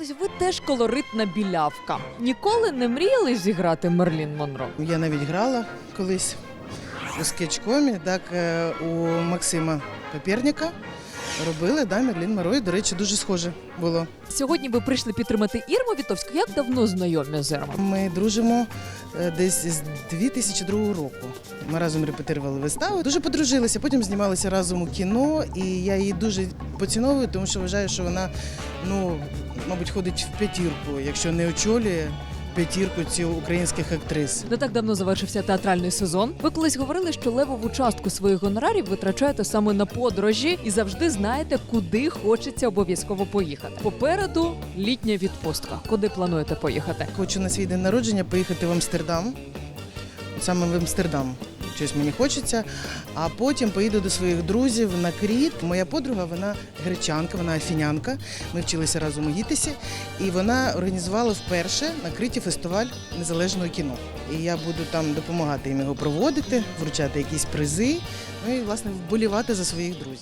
Ось ви теж колоритна білявка. Ніколи не мріяли зіграти Мерлін Монро. Я навіть грала колись у скетчкомі, так е, у Максима Паперніка. Робили да, Мерлін Монро, і, до речі, дуже схоже було. Сьогодні ви прийшли підтримати Ірму Вітовську. Як давно знайомі з Ірмою? Ми дружимо е, десь з 2002 року. Ми разом репетирували виставу. Дуже подружилися, потім знімалися разом у кіно, і я її дуже поціновую, тому що вважаю, що вона, ну, мабуть, ходить в п'ятірку, якщо не очолює п'ятірку цю українських актрис. Не так давно завершився театральний сезон. Ви колись говорили, що левову частку своїх гонорарів витрачаєте саме на подорожі і завжди знаєте, куди хочеться обов'язково поїхати. Попереду літня відпустка. Куди плануєте поїхати? Хочу на свій день народження поїхати в Амстердам, саме в Амстердам. Щось мені хочеться, а потім поїду до своїх друзів на Кріт. Моя подруга, вона гречанка, вона афінянка. Ми вчилися разом у ГІТИСі, і вона організувала вперше на Криті фестиваль незалежного кіно. І я буду там допомагати їм його проводити, вручати якісь призи, ну і власне вболівати за своїх друзів.